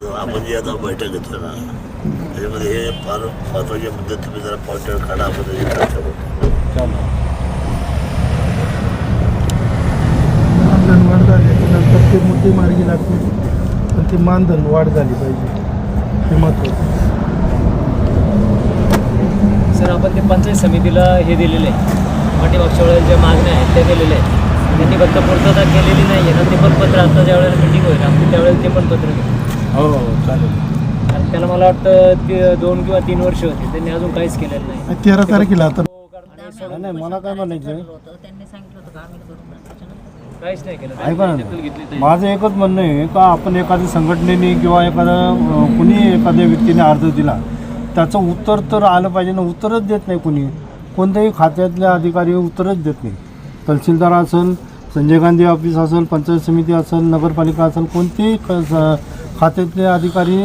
आपण जे आता बैठक घेतो ना. त्याच्यामध्ये हे फार महत्त्वाचे मुद्दे तुम्ही जरा पॉईंटर काढा आपण त्याची चर्चा करू. मानधन वाढ झाली नंतर ते मुद्दे मार्गी लागतील पण ते मानधन वाढ झाली पाहिजे. हे महत्त्वाचं सर आपण ते पंचायत समितीला हे दिलेलं आहे. पाठीमागच्या वेळेला ज्या मागण्या आहेत त्या दिलेल्या आहेत. त्यांनी फक्त पूर्तता केलेली नाही आहे ना ते पण पत्र आता ज्या वेळेला मिटिंग होईल आपण त्यावेळेला ते पण पत्र घेऊ हो हो चालेल. आणि त्याला मला वाटतं ते दोन किंवा तीन वर्ष होती. त्यांनी अजून काहीच केलेलं नाही. तेरा तारखेला आता नाही मला काय म्हणायचं त्यांनी सांगितलं होतं का आम्ही करू ना त्याच्यानंतर काहीच नाही केलं. ऐका त्यांनी दखल घेतली. ना नाही. माझं एकच म्हणणं आहे का आपण एखाद्या संघटनेने किंवा एखादा अं, कुणी एखाद्या व्यक्तीने अर्ज दिला त्याचं उत्तर तर आलं पाहिजे ना उत्तरच देत नाही कुणी. कोणत्याही खात्यातले अधिकारी उत्तरच देत नाही. तहसीलदार असेल संजय गांधी ऑफिस असेल पंचायत समिती असेल नगरपालिका असेल कोणतेही क- स- खात्यातले अधिकारी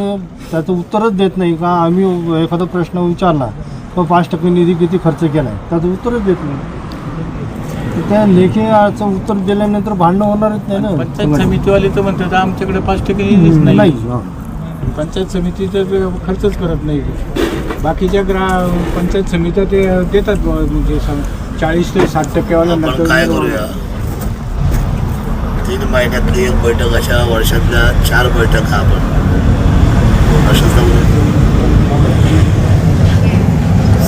त्याचं उत्तरच देत नाही का आम्ही एखादा प्रश्न विचारला तर पाच टक्के निधी किती खर्च केला आहे त्याचं उत्तरच देत नाही. त्या लेखीचं उत्तर दिल्यानंतर भांडणं होणारच नाही ना. पंचायत समितीवाले तर म्हणतात आमच्याकडे पाच टक्के निधीच नाही. नाही हा. पंचायत समिती तर खर्चच करत नाही. बाकीच्या ग्रा पंचायत समित्या ते देतात बुवा, म्हणजे सम- चाळीस ते साठ टक्केवाल्यांना काय करूया? तीन महिन्यातली एक बैठक अशा वर्षातल्या चार बैठका आपण. प्रशासनामध्ये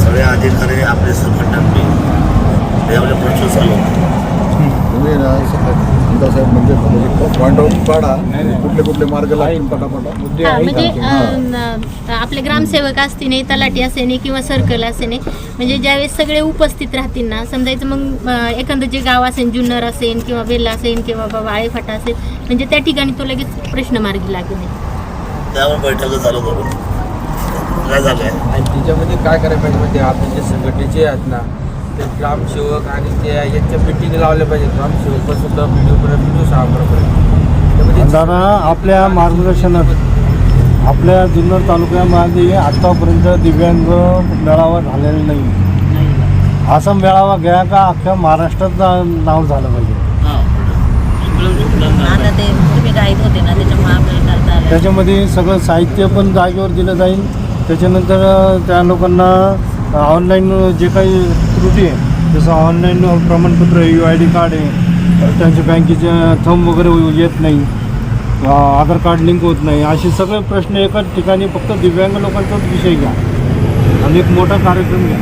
सगळे अधिकारी आपले संघटन मी आपले प्रश्न चालू. ना साहेब म्हणजे पॉईंट आउट काढा. कुठले कुठले मार्ग लागतील पटापटा. म्हणजे आपले ग्रामसेवक असतील नाही तलाठी असेल किंवा सर्कल असेल म्हणजे ज्यावेळेस सगळे उपस्थित राहतील ना समजायचं मग एखादं जे गाव असेल जुन्नर असेल किंवा बेल्ला असेल किंवा बाबा आळेफाटा असेल म्हणजे त्या ठिकाणी तो लगेच प्रश्न मार्गी लागेल त्यावर बैठका चालू करू. काय झालंय? आणि त्याच्यामध्ये काय करायला पाहिजे म्हणजे आपले जे संघटनेचे आहेत ना ते ग्रामसेवक आणि ते यांच्या मिटिंग लावल्या पाहिजे ग्रामसेवक पण सुद्धा व्हिडिओ पर्यंत. व्हिडिओ त्यामध्ये दादा आपल्या मार्गदर्शनात आपल्या जुन्नर तालुक्यामध्ये आत्तापर्यंत दिव्यांग मेळावा झालेला नाही. असा मेळावा घ्या का अख्ख्या महाराष्ट्रात नाव झालं पाहिजे? आता ते तुम्ही गाईड होते ना त्याच्यामुळे आपल्याला करता आलं त्याच्यामध्ये सगळं साहित्य पण जागेवर दिलं जाईल. त्याच्यानंतर त्या लोकांना ऑनलाईन uh, जे काही त्रुटी आहे जसं ऑनलाईन uh, प्रमाणपत्र यू आय डी कार्ड आहे त्यांच्या बँकेचे थंब वगैरे येत नाही uh, आधार कार्ड लिंक होत नाही असे सगळे प्रश्न एकाच ठिकाणी फक्त दिव्यांग लोकांचाच विषय घ्या आणि एक मोठा कार्यक्रम घ्या.